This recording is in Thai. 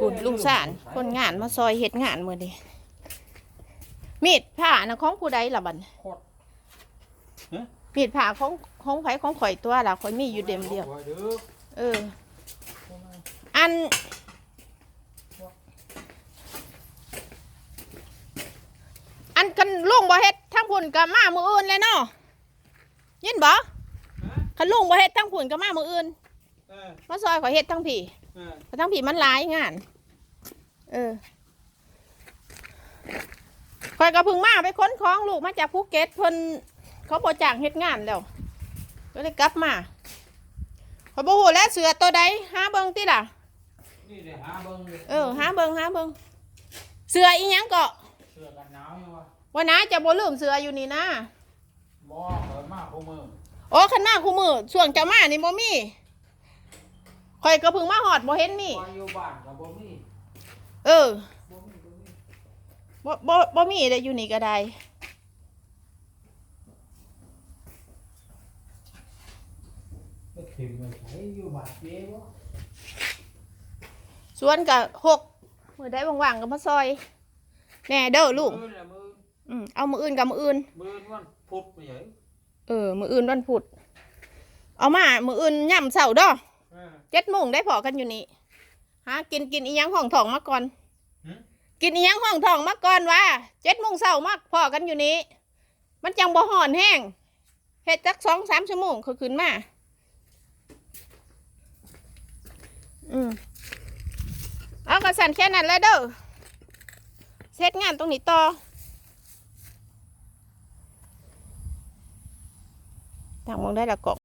ปุ่นลุงสารคนงานมาซอยเฮ็ดงานมื้อนี้มีดผ้านะของผู้ใดล่ะบัดโคตรมีดผ้าของของไผของข่อยตัวล่ะข่อยมีอยู่เด็มเดียวอาไเด้อเออ อัน อันกันลุงบ่เฮ็ดทั้งพุ่นกับมามืออื่นเลยเนาะยินบ่ฮะคันลุงบ่เฮ็ดทั้งพุ่นกับมามืออื่นเออ มาซอยข่อยเฮ็ดทั้งพี่เออเพราะทั้งพี่มันหลายงาน เออข่อยก็เพิ่งมาไปค้นของลูกมาจากภูเก็ตเพิ่นเขาบ่จ้างเฮ็ดงานแล้วก็เลยกลับมาข่อยบ่ฮู้แล้วเสือตัวใดหาเบิ่งติล่ะนี่เดี๋ยวหาเบิ่งลยเออหาเบิ่งหาเบิ่งเสืออีหยังก็เสื้อกันหนาวยังวะว่านะจะบ่ลืมเสืออยู่นี่นะบ่เปิดมาคู่มือโอ้คันมาคู่มือช่วงจะมานี่บ่มี ข่อยก็เพิ่งมาฮอดบ่เห็นมีว่าอยู่บ้านกับบ่มีเออบ่มีบ่มีบ่บ่บ่มีเลยอยู่นี่ก็ได้ ก็ถิ่มไปใช้อยู่บ้านเจ๊บ่สวนก็หกมื้อใดว่างๆก็มาซอยแน่เด้อลูกมือน่ะมืออืมเอามื้ออื่นกับมื้ออื่น มือวันพุธไม่ใช่เออ มื้ออื่นวันพุธเอามา มื้ออื่นย่ำเช้าเด้อ เออเจ็ดโมงได้พอกันอยู่นี่หากินกินอีหยังห้องทองมาก่อนหึกินอีหยังห้องทองมาก่อนว่าเจ็ดโมงเช้ามาพอกันอยู่นี่มันจังบ่ห่อนแห้งเฮ็ดจักสองสามชั่วโมงเขาขึ้นมาอืมเอากระสันแค่นั้นแหล้วเด้อเสร็จงานตรงนี้ต่อทางมองได้ละกอก